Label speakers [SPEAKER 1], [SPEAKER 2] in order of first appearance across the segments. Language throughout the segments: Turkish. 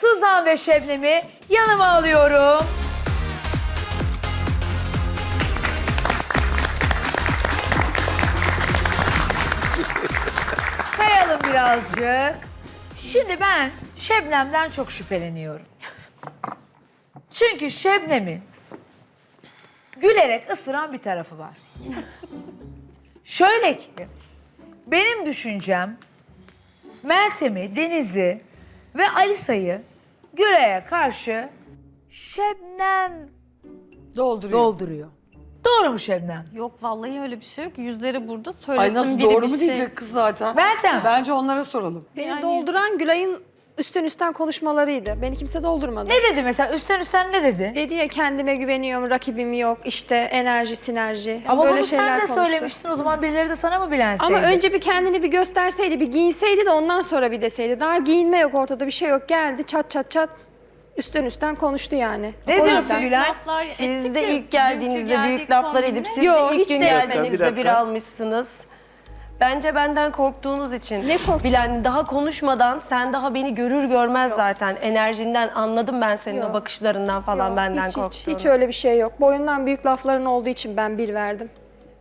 [SPEAKER 1] Suzan ve Şebnem'i yanıma alıyorum. Kayalım birazcık. Şimdi ben Şebnem'den çok şüpheleniyorum. Çünkü Şebnem'in gülerek ısıran bir tarafı var. Şöyle ki, benim düşüncem Meltem'i, Deniz'i ve Alisa'yı Gülay'a karşı Şebnem
[SPEAKER 2] Dolduruyor.
[SPEAKER 1] dolduruyor. Doğru mu Şebnem?
[SPEAKER 3] Yok vallahi öyle bir şey yok. Yüzleri burada söylesin
[SPEAKER 2] Ay nasıl
[SPEAKER 3] biri
[SPEAKER 2] doğru
[SPEAKER 3] bir
[SPEAKER 2] mu
[SPEAKER 3] şey.
[SPEAKER 2] diyecek kız zaten.
[SPEAKER 1] Meltem.
[SPEAKER 2] Bence onlara soralım.
[SPEAKER 4] Beni
[SPEAKER 3] Yani-
[SPEAKER 4] dolduran Gülay'ın üstten üstten konuşmalarıydı. Beni kimse doldurmadı.
[SPEAKER 1] Ne dedi mesela? Üstten üstten ne dedi?
[SPEAKER 4] Dedi ya kendime güveniyorum, rakibim yok, işte enerji, sinerji.
[SPEAKER 1] Ama
[SPEAKER 4] Böyle
[SPEAKER 1] bunu sen de
[SPEAKER 4] konuştu.
[SPEAKER 1] söylemiştin o zaman birileri de sana mı bilenseydi?
[SPEAKER 4] Ama önce bir kendini bir gösterseydi, bir giyinseydi de ondan sonra bir deseydi. Daha giyinme yok ortada bir şey yok. Geldi çat çat çat üstten üstten konuştu yani.
[SPEAKER 1] Ne
[SPEAKER 4] O
[SPEAKER 1] diyorsun
[SPEAKER 4] yüzden-
[SPEAKER 1] Gülay?
[SPEAKER 3] Laflar
[SPEAKER 5] Siz de ilk geldiğinizde
[SPEAKER 3] dünkü
[SPEAKER 5] büyük
[SPEAKER 3] geldik
[SPEAKER 5] laflar edip siz
[SPEAKER 4] Yo,
[SPEAKER 5] de ilk
[SPEAKER 4] hiç
[SPEAKER 5] gün
[SPEAKER 4] de
[SPEAKER 5] geldiğinizde
[SPEAKER 6] Bir dakika.
[SPEAKER 5] bir almışsınız. Bence benden korktuğunuz için.
[SPEAKER 4] Ne korktun?
[SPEAKER 5] Bilen daha konuşmadan sen daha beni görür görmez zaten enerjinden anladım ben senin
[SPEAKER 4] Yok.
[SPEAKER 5] o bakışlarından falan
[SPEAKER 4] Yok,
[SPEAKER 5] benden
[SPEAKER 4] hiç,
[SPEAKER 5] korktuğunu.
[SPEAKER 4] hiç, hiç öyle bir şey yok. Boyundan büyük lafların olduğu için ben bir verdim.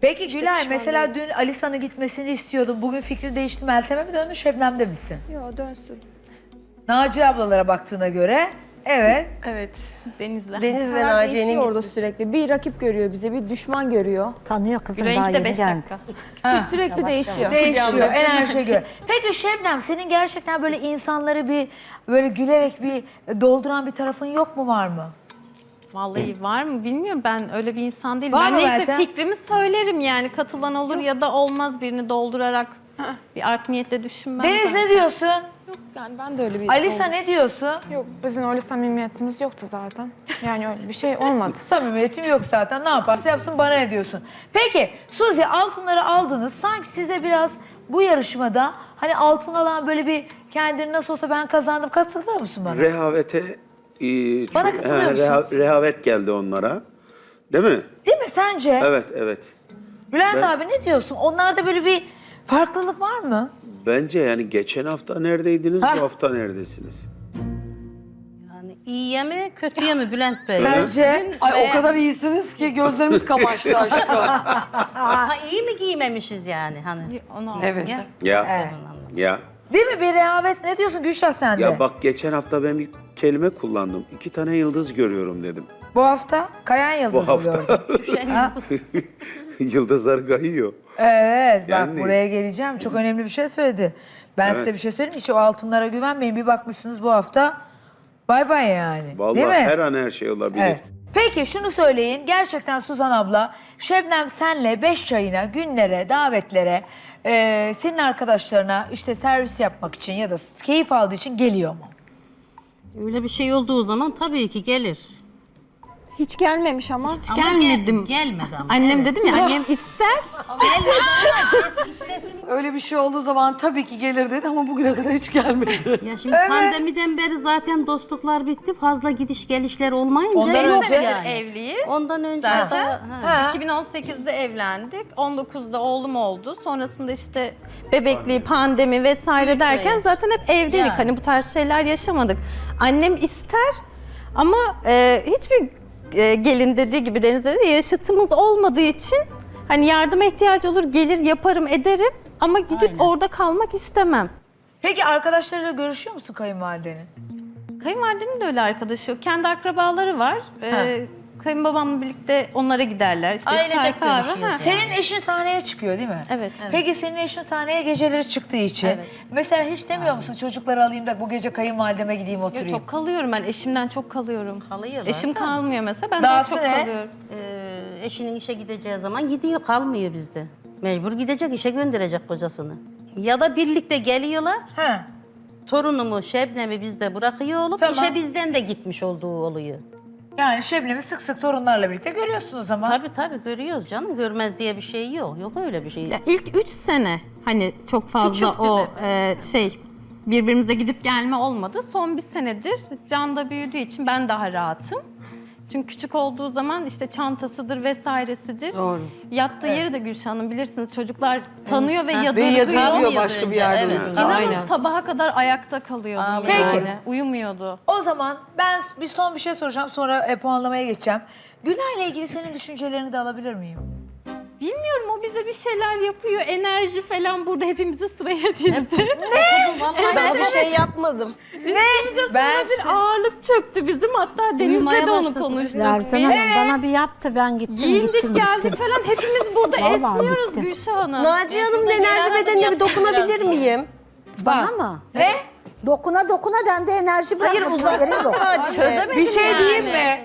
[SPEAKER 1] Peki Gülay
[SPEAKER 4] pişman
[SPEAKER 1] mesela dün Alisa'nın gitmesini istiyordun. Bugün fikri değişti. Meltem'e mi döndün Şebnem'de misin?
[SPEAKER 4] Yo dönsün.
[SPEAKER 1] Naci ablalara baktığına göre evet.
[SPEAKER 5] Evet.
[SPEAKER 3] Deniz'le.
[SPEAKER 5] Deniz ve Naciye'nin
[SPEAKER 7] değişiyor orada sürekli. Bir rakip görüyor bize, bir düşman görüyor.
[SPEAKER 8] Tanıyor kızım daha
[SPEAKER 3] Gülay'ınki de
[SPEAKER 8] yeni
[SPEAKER 3] 5
[SPEAKER 8] geldi.
[SPEAKER 3] dakika.
[SPEAKER 7] Sürekli değişiyor.
[SPEAKER 1] Değişiyor enerjiye göre. Peki Şebnem senin gerçekten böyle insanları bir böyle gülerek bir dolduran bir tarafın yok mu var mı?
[SPEAKER 3] Vallahi var mı bilmiyorum ben öyle bir insan değilim.
[SPEAKER 1] Var
[SPEAKER 3] ben
[SPEAKER 1] mı
[SPEAKER 3] neyse
[SPEAKER 1] Meltem?
[SPEAKER 3] fikrimi söylerim yani katılan olur ya da olmaz birini doldurarak bir art niyetle düşünmem.
[SPEAKER 1] Deniz
[SPEAKER 3] ben.
[SPEAKER 1] ne diyorsun?
[SPEAKER 7] Yani ben de öyle bir...
[SPEAKER 1] Alisa ne diyorsun?
[SPEAKER 7] Yok, bizim öyle samimiyetimiz yoktu zaten. Yani öyle bir şey olmadı.
[SPEAKER 1] Samimiyetim yok zaten. Ne yaparsa yapsın bana ne diyorsun? Peki Suzi altınları aldınız. Sanki size biraz bu yarışmada hani altın alan böyle bir kendini nasıl olsa ben kazandım. Katılır mısın bana?
[SPEAKER 6] Rehavete e,
[SPEAKER 1] Bana
[SPEAKER 6] çok-
[SPEAKER 1] katılıyor musun?
[SPEAKER 6] reha- rehavet geldi onlara. Değil mi?
[SPEAKER 1] Değil mi sence?
[SPEAKER 6] Evet, evet.
[SPEAKER 1] Bülent
[SPEAKER 6] Ben-
[SPEAKER 1] abi ne diyorsun? Onlarda böyle bir farklılık var mı?
[SPEAKER 6] Bence yani geçen hafta neredeydiniz,
[SPEAKER 1] Ha.
[SPEAKER 6] bu hafta neredesiniz?
[SPEAKER 9] Yani iyiye mi kötüye mi Bülent Bey?
[SPEAKER 1] Sence?
[SPEAKER 2] Ay o kadar iyisiniz ki gözlerimiz kamaştı aşkım.
[SPEAKER 9] Ha, iyi mi giymemişiz yani hani?
[SPEAKER 3] Onu
[SPEAKER 2] evet.
[SPEAKER 9] Ya.
[SPEAKER 6] Ya,
[SPEAKER 1] Evet.
[SPEAKER 6] ya.
[SPEAKER 1] Değil mi bir rehavet? Ne diyorsun Gülşah sen de?
[SPEAKER 6] Ya bak geçen hafta ben bir kelime kullandım. İki tane yıldız görüyorum dedim.
[SPEAKER 1] Bu hafta Kayan Yıldız'ı
[SPEAKER 6] Bu hafta.
[SPEAKER 1] gördüm.
[SPEAKER 9] Düşen yıldız.
[SPEAKER 6] Yıldızlar kayıyor.
[SPEAKER 1] Evet bak
[SPEAKER 6] Yani-
[SPEAKER 1] buraya geleceğim. Çok önemli bir şey söyledi. Ben size
[SPEAKER 6] Evet.
[SPEAKER 1] bir şey söyleyeyim mi? Hiç o altınlara güvenmeyin. Bir bakmışsınız bu hafta bay bay yani.
[SPEAKER 6] Vallahi
[SPEAKER 1] Değil mi?
[SPEAKER 6] her an her şey olabilir.
[SPEAKER 1] Evet. Peki şunu söyleyin. Gerçekten Suzan abla, Şebnem senle beş çayına, günlere, davetlere, e, senin arkadaşlarına işte servis yapmak için ya da keyif aldığı için geliyor mu?
[SPEAKER 9] Öyle bir şey olduğu zaman tabii ki gelir.
[SPEAKER 4] Hiç gelmemiş ama.
[SPEAKER 3] Hiç
[SPEAKER 9] Ama
[SPEAKER 3] gelmedim.
[SPEAKER 9] Gel, gelmedi ama.
[SPEAKER 3] Annem
[SPEAKER 9] evet.
[SPEAKER 3] dedim ya annem ister.
[SPEAKER 9] Gelmedi ama kes- istesin.
[SPEAKER 2] Öyle bir şey olduğu zaman tabii ki gelir dedi ama bugüne kadar hiç gelmedi.
[SPEAKER 9] Ya şimdi pandemiden beri zaten dostluklar bitti. Fazla gidiş gelişler olmayınca
[SPEAKER 1] Ondan
[SPEAKER 9] yok
[SPEAKER 1] önce-
[SPEAKER 9] yani.
[SPEAKER 3] Evliyiz.
[SPEAKER 9] Ondan önce
[SPEAKER 3] Zaten.
[SPEAKER 9] daha... Ha.
[SPEAKER 1] Ha.
[SPEAKER 3] 2018'de evlendik. 19'da oğlum oldu. Sonrasında işte bebekliği, pandemi vesaire derken zaten hep evdeydik.
[SPEAKER 9] Yani.
[SPEAKER 3] Hani bu tarz şeyler yaşamadık. Annem ister ama e, hiçbir e, gelin dediği gibi Deniz dedi ya, yaşıtımız olmadığı için hani yardıma ihtiyacı olur gelir yaparım ederim ama gidip
[SPEAKER 9] Aynen.
[SPEAKER 3] orada kalmak istemem.
[SPEAKER 1] Peki arkadaşlarıyla görüşüyor musun kayınvalidenin?
[SPEAKER 3] Kayınvalidemin de öyle arkadaşı yok. Kendi akrabaları var. Ee, kayınbabamla birlikte onlara giderler. İşte
[SPEAKER 9] Ailecek
[SPEAKER 3] çay kahve. Ha.
[SPEAKER 1] Senin eşin sahneye çıkıyor değil mi?
[SPEAKER 3] Evet.
[SPEAKER 1] Peki senin eşin sahneye geceleri çıktığı için.
[SPEAKER 3] Evet.
[SPEAKER 1] Mesela hiç demiyor musun çocukları alayım da bu gece kayınvalideme gideyim
[SPEAKER 3] Yo,
[SPEAKER 1] oturayım.
[SPEAKER 3] çok kalıyorum ben. Eşimden çok kalıyorum.
[SPEAKER 9] Kalıyorlar
[SPEAKER 3] Eşim
[SPEAKER 9] da.
[SPEAKER 3] kalmıyor mesela. Ben daha
[SPEAKER 1] Dahası
[SPEAKER 3] çok
[SPEAKER 1] ne?
[SPEAKER 3] kalıyorum.
[SPEAKER 9] Ee, eşinin işe gideceği zaman gidiyor kalmıyor bizde. Mecbur gidecek işe gönderecek kocasını. Ya da birlikte geliyorlar.
[SPEAKER 1] Ha.
[SPEAKER 9] Torunumu, Şebnem'i bizde bırakıyor olup
[SPEAKER 1] Tamam.
[SPEAKER 9] işe bizden de gitmiş olduğu oluyor.
[SPEAKER 1] Yani Şebnem'i sık sık torunlarla birlikte görüyorsunuz ama.
[SPEAKER 9] Tabii tabii görüyoruz canım. Görmez diye bir şey yok. Yok öyle bir şey.
[SPEAKER 3] Ya ilk üç sene hani çok fazla
[SPEAKER 9] Küçüktü
[SPEAKER 3] o e, şey birbirimize gidip gelme olmadı. Son bir senedir Can da büyüdüğü için ben daha rahatım. Çünkü küçük olduğu zaman işte çantasıdır vesairesidir.
[SPEAKER 2] Doğru.
[SPEAKER 3] Yattığı yeri de Gülşah'ın bilirsiniz çocuklar tanıyor ve
[SPEAKER 2] Ve
[SPEAKER 3] yadırgıyor.
[SPEAKER 2] yadırgıyor
[SPEAKER 9] Kalmıyordu
[SPEAKER 2] başka bir yerde
[SPEAKER 9] evet.
[SPEAKER 2] uyuduğunda.
[SPEAKER 3] İnanın
[SPEAKER 2] Aynen.
[SPEAKER 3] sabaha kadar ayakta kalıyordu yani.
[SPEAKER 1] Peki.
[SPEAKER 3] Uyumuyordu.
[SPEAKER 1] O zaman ben bir son bir şey soracağım sonra e, puanlamaya geçeceğim. Gülay'la ilgili senin düşüncelerini de alabilir miyim?
[SPEAKER 3] Bilmiyorum o bize bir şeyler yapıyor. Enerji falan burada hepimizi sıraya dizdi.
[SPEAKER 9] Vallahi
[SPEAKER 5] Ben bir şey yapmadım.
[SPEAKER 3] Üstümüze
[SPEAKER 1] Ben
[SPEAKER 3] sonra bir ağırlık çöktü bizim. Hatta Deniz'le
[SPEAKER 9] Uyumaya
[SPEAKER 3] de onu konuştuk. Bir-
[SPEAKER 8] Hanım bana bir yaptı ben gittim
[SPEAKER 3] Giyindik
[SPEAKER 8] gittim
[SPEAKER 3] geldik
[SPEAKER 8] gittim.
[SPEAKER 3] falan hepimiz burada
[SPEAKER 8] Vallahi
[SPEAKER 3] esniyoruz
[SPEAKER 8] gittim.
[SPEAKER 3] Gülşah Hanım.
[SPEAKER 5] Naciye Hanım'ın
[SPEAKER 9] Şurada
[SPEAKER 5] enerji
[SPEAKER 9] yer
[SPEAKER 5] bedenine bir
[SPEAKER 9] aldım,
[SPEAKER 5] dokunabilir miyim?
[SPEAKER 8] Bana mı?
[SPEAKER 1] Ne?
[SPEAKER 8] Dokuna dokuna ben de enerji
[SPEAKER 5] Hayır
[SPEAKER 8] bırakmadım.
[SPEAKER 5] uzaktan
[SPEAKER 8] yok.
[SPEAKER 1] Bir şey
[SPEAKER 3] yani.
[SPEAKER 1] diyeyim mi?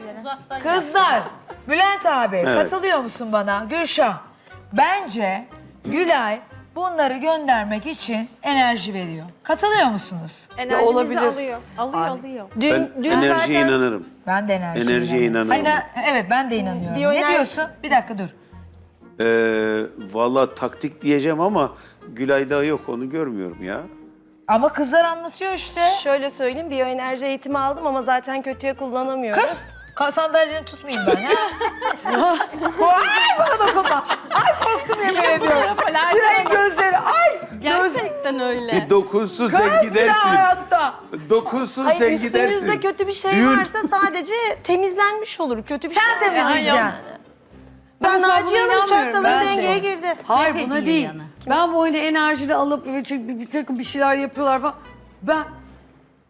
[SPEAKER 1] Kızlar, Bülent abi
[SPEAKER 6] Evet.
[SPEAKER 1] katılıyor musun bana? Gülşah, bence Gülay bunları göndermek için enerji veriyor. Katılıyor musunuz?
[SPEAKER 4] Enerjimizi
[SPEAKER 2] olabilir.
[SPEAKER 4] alıyor.
[SPEAKER 3] Alıyor alıyor.
[SPEAKER 5] Dün,
[SPEAKER 6] Ben
[SPEAKER 5] dün
[SPEAKER 6] enerjiye
[SPEAKER 5] zaten
[SPEAKER 6] inanırım.
[SPEAKER 1] Ben de enerjiye
[SPEAKER 6] Enerjiye
[SPEAKER 1] inanıyorum. evet ben de inanıyorum. Ne
[SPEAKER 5] Biyoener-
[SPEAKER 1] diyorsun? Bir dakika dur.
[SPEAKER 6] Ee, Valla taktik diyeceğim ama Gülay'da yok onu görmüyorum ya.
[SPEAKER 1] Ama kızlar anlatıyor işte.
[SPEAKER 5] şöyle söyleyeyim biyoenerji eğitimi aldım ama zaten kötüye kullanamıyorum.
[SPEAKER 1] Kız, ka- sandalyeni tutmayayım ben ha. ay bana dokunma. Ay korktum yemin ediyorum. Gülay'ın gözleri. Ay.
[SPEAKER 3] Gerçekten öyle.
[SPEAKER 6] Bir dokunsun
[SPEAKER 1] Kız
[SPEAKER 6] sen
[SPEAKER 1] bile
[SPEAKER 6] gidersin.
[SPEAKER 1] hayatta.
[SPEAKER 6] Dokunsun
[SPEAKER 5] Hayır
[SPEAKER 6] sen
[SPEAKER 5] üstünüzde
[SPEAKER 6] gidersin.
[SPEAKER 5] kötü bir şey
[SPEAKER 6] Düğün-
[SPEAKER 5] varsa sadece temizlenmiş olur. Kötü bir
[SPEAKER 1] Sen
[SPEAKER 5] şey
[SPEAKER 1] temizleyeceksin.
[SPEAKER 5] Ben
[SPEAKER 2] Ben sana
[SPEAKER 5] Naciye
[SPEAKER 2] buna
[SPEAKER 5] Hanım
[SPEAKER 2] inanmıyorum,
[SPEAKER 5] çakraları
[SPEAKER 2] ben de.
[SPEAKER 5] dengeye girdi.
[SPEAKER 2] Hayır buna değil.
[SPEAKER 9] yani.
[SPEAKER 2] Ben bu oyunu enerjili alıp ve çünkü bir, bir takım bir şeyler yapıyorlar falan. Ben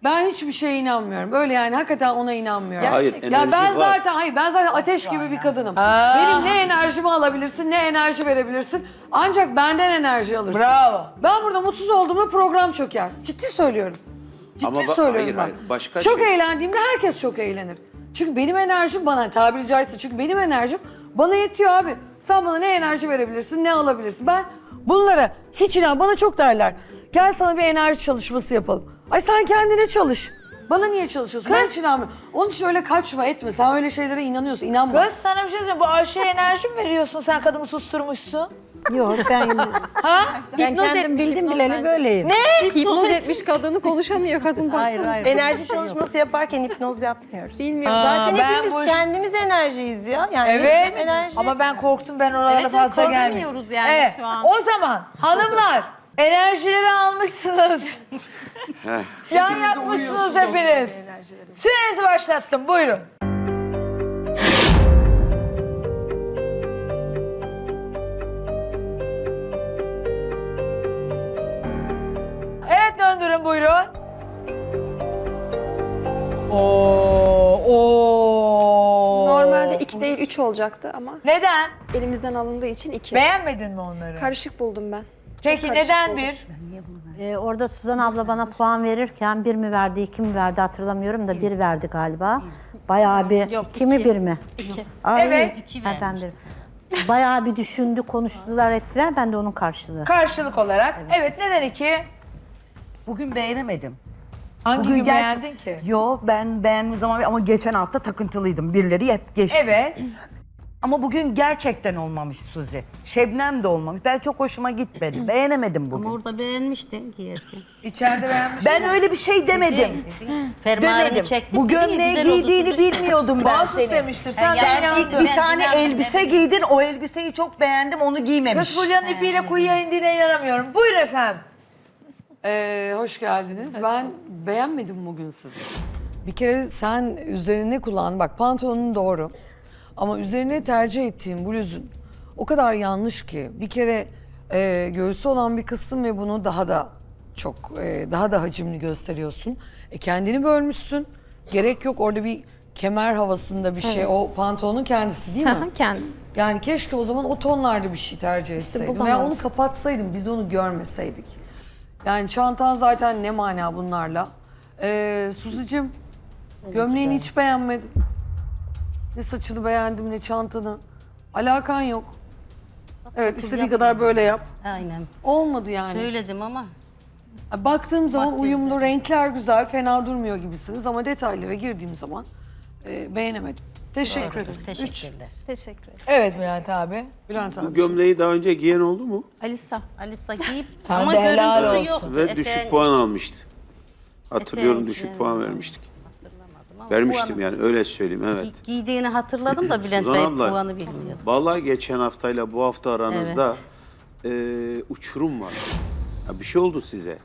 [SPEAKER 2] ben hiçbir şeye inanmıyorum. Öyle yani hakikaten ona inanmıyorum.
[SPEAKER 6] Hayır
[SPEAKER 2] Ya
[SPEAKER 6] enerji
[SPEAKER 2] ben
[SPEAKER 6] var.
[SPEAKER 2] zaten hayır ben zaten ateş gibi bir kadınım. Benim ne enerjimi alabilirsin, ne enerji verebilirsin. Ancak benden enerji alırsın.
[SPEAKER 1] Bravo.
[SPEAKER 2] Ben burada mutsuz olduğumda program çöker. Ciddi söylüyorum. Ciddi
[SPEAKER 6] Ama ba-
[SPEAKER 2] söylüyorum
[SPEAKER 6] hayır,
[SPEAKER 2] bak.
[SPEAKER 6] hayır, başka
[SPEAKER 2] çok
[SPEAKER 6] şey.
[SPEAKER 2] eğlendiğimde herkes çok eğlenir. Çünkü benim enerjim bana tabiri caizse çünkü benim enerjim bana yetiyor abi. Sen bana ne enerji verebilirsin, ne alabilirsin. Ben bunlara hiç inan, bana çok derler. Gel sana bir enerji çalışması yapalım. Ay sen kendine çalış. Bana niye çalışıyorsun? Ben hiç inanmıyorum. Onun için öyle kaçma etme. Sen öyle şeylere inanıyorsun. İnanma.
[SPEAKER 1] Kız sana bir şey söyleyeceğim. Bu Ayşe'ye enerji mi veriyorsun? Sen kadını susturmuşsun.
[SPEAKER 8] Yok ben,
[SPEAKER 1] Ha?
[SPEAKER 8] ben
[SPEAKER 4] Hipnoz
[SPEAKER 8] kendim
[SPEAKER 4] etmiş,
[SPEAKER 8] bildim
[SPEAKER 4] hipnoz
[SPEAKER 8] bileli
[SPEAKER 4] bence.
[SPEAKER 8] böyleyim.
[SPEAKER 4] Hipnoz etmiş kadını konuşamıyor kadın.
[SPEAKER 8] Hayır hayır.
[SPEAKER 5] Enerji çalışması yaparken hipnoz yapmıyoruz.
[SPEAKER 4] Bilmiyorum.
[SPEAKER 5] Zaten
[SPEAKER 1] ben
[SPEAKER 5] hepimiz
[SPEAKER 1] bu-
[SPEAKER 5] kendimiz enerjiyiz ya. Yani
[SPEAKER 1] Evet.
[SPEAKER 5] enerji.
[SPEAKER 1] Ama ben korktum ben oralara
[SPEAKER 3] Evet,
[SPEAKER 1] fazla gelmeyeyim.
[SPEAKER 3] korkmuyoruz yani
[SPEAKER 1] Evet,
[SPEAKER 3] şu an.
[SPEAKER 1] O zaman hanımlar enerjileri almışsınız. Yan yatmışsınız hepiniz. Sürenizi başlattım buyurun. Evet döndürün buyurun. Oo, oo.
[SPEAKER 4] Normalde 2 değil 3 olacaktı ama
[SPEAKER 1] Neden?
[SPEAKER 4] elimizden alındığı için 2.
[SPEAKER 1] Beğenmedin mi onları?
[SPEAKER 4] Karışık buldum ben.
[SPEAKER 1] Peki neden bir?
[SPEAKER 8] Ee, orada Suzan abla bana puan verirken bir mi verdi, iki mi verdi hatırlamıyorum da bir verdi galiba. Bayağı bir,
[SPEAKER 3] Yok,
[SPEAKER 8] iki mi
[SPEAKER 3] iki.
[SPEAKER 8] bir mi?
[SPEAKER 3] İki.
[SPEAKER 8] Aa,
[SPEAKER 1] Evet.
[SPEAKER 9] İki
[SPEAKER 8] Ha, ben bir. Bayağı bir düşündü, konuştular, ettiler. Ben de onun karşılığı.
[SPEAKER 1] Karşılık olarak. Evet neden iki?
[SPEAKER 10] Bugün beğenemedim.
[SPEAKER 1] Hangi
[SPEAKER 10] Bugün
[SPEAKER 1] gün
[SPEAKER 10] gerçek-
[SPEAKER 1] beğendin ki?
[SPEAKER 10] Yo ben beğenme zaman ama geçen hafta takıntılıydım. Birileri hep geçti.
[SPEAKER 1] Evet.
[SPEAKER 10] Ama bugün gerçekten olmamış Suzi. Şebnem de olmamış. Ben çok hoşuma gitmedi. Beğenemedim bugün.
[SPEAKER 9] Ama orada beğenmiştin giyerken.
[SPEAKER 1] İçeride beğenmiş.
[SPEAKER 10] Ben öyle bir şey demedim.
[SPEAKER 9] Fermuarını
[SPEAKER 10] Demedim.
[SPEAKER 9] çektim.
[SPEAKER 10] Bu gömleği giydiğini bilmiyordum ben
[SPEAKER 1] Mahsus
[SPEAKER 10] senin.
[SPEAKER 1] demiştir. Sen,
[SPEAKER 9] Ya,
[SPEAKER 1] de
[SPEAKER 10] Sen ilk bir
[SPEAKER 9] Ben
[SPEAKER 10] tane
[SPEAKER 9] inandım,
[SPEAKER 10] elbise
[SPEAKER 9] evet.
[SPEAKER 10] giydin. O elbiseyi çok beğendim. Onu giymemiş.
[SPEAKER 1] Kız Fulya'nın ipiyle kuyuya indiğine inanamıyorum. Buyur efendim.
[SPEAKER 2] Ee, hoş geldiniz. Ben beğenmedim bugün sizi. Bir kere sen üzerine kullan. Bak pantolonun doğru. Ama üzerine tercih ettiğin bluzun o kadar yanlış ki. Bir kere e, göğsü olan bir kısım ve bunu daha da çok e, daha da hacimli gösteriyorsun. E, kendini bölmüşsün. Gerek yok orada bir kemer havasında bir şey. O pantolonun kendisi değil mi?
[SPEAKER 3] Kendisi.
[SPEAKER 2] Yani keşke o zaman o tonlarda bir şey tercih etseydim. Veya onu
[SPEAKER 3] bulamamıştım.
[SPEAKER 2] kapatsaydım biz onu görmeseydik. Yani çantan zaten ne mana bunlarla. Ee, Suzi'cim gömleğini hiç beğenmedim. Ne saçını beğendim ne çantanı. Alakan yok. Evet istediği kadar böyle yap.
[SPEAKER 9] Aynen.
[SPEAKER 2] Olmadı yani.
[SPEAKER 9] Söyledim ama.
[SPEAKER 2] Baktığım zaman
[SPEAKER 9] Bak
[SPEAKER 2] uyumlu, renkler güzel, fena durmuyor gibisiniz ama detaylara girdiğim zaman e, beğenemedim. Teşekkür ederim. Üç.
[SPEAKER 9] Teşekkürler.
[SPEAKER 3] Teşekkür ederim.
[SPEAKER 1] Evet Bülent abi.
[SPEAKER 2] Bülent
[SPEAKER 6] Bu
[SPEAKER 2] abi.
[SPEAKER 6] gömleği daha önce giyen oldu mu?
[SPEAKER 3] Alisa.
[SPEAKER 9] Alisa giyip
[SPEAKER 1] Sen
[SPEAKER 9] ama
[SPEAKER 1] de helal
[SPEAKER 9] görüntüsü
[SPEAKER 1] olsun.
[SPEAKER 9] yok.
[SPEAKER 6] Ve
[SPEAKER 9] Eteğin-
[SPEAKER 6] düşük puan almıştı. Hatırlıyorum
[SPEAKER 9] Eteğin-
[SPEAKER 6] düşük puan vermiştik. Vermiştim
[SPEAKER 9] puanı-
[SPEAKER 6] yani öyle söyleyeyim evet.
[SPEAKER 9] Gi- Giydiğini hatırladım da Bülent
[SPEAKER 6] Suzan
[SPEAKER 9] Bey
[SPEAKER 6] abla,
[SPEAKER 9] puanı bilmiyordum.
[SPEAKER 6] Vallahi geçen haftayla bu hafta aranızda e, uçurum var. Ya bir şey oldu size.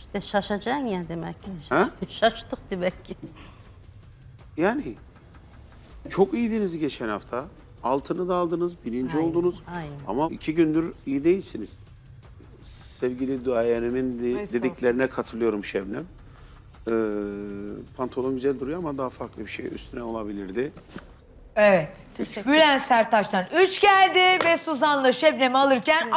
[SPEAKER 9] İşte şaşacaksın ya demek ki.
[SPEAKER 6] Ha?
[SPEAKER 9] Şaştık demek ki.
[SPEAKER 6] Yani çok iyiydiniz geçen hafta. Altını da aldınız, birinci
[SPEAKER 9] Aynen,
[SPEAKER 6] oldunuz.
[SPEAKER 9] aynen.
[SPEAKER 6] Ama iki gündür iyi değilsiniz. Sevgili duayenimin de- dediklerine katılıyorum Şebnem. Ee, pantolon güzel duruyor ama daha farklı bir şey üstüne olabilirdi.
[SPEAKER 1] Evet. Bülent Sertaç'tan 3 geldi ve Suzan'la Şebnem'i alırken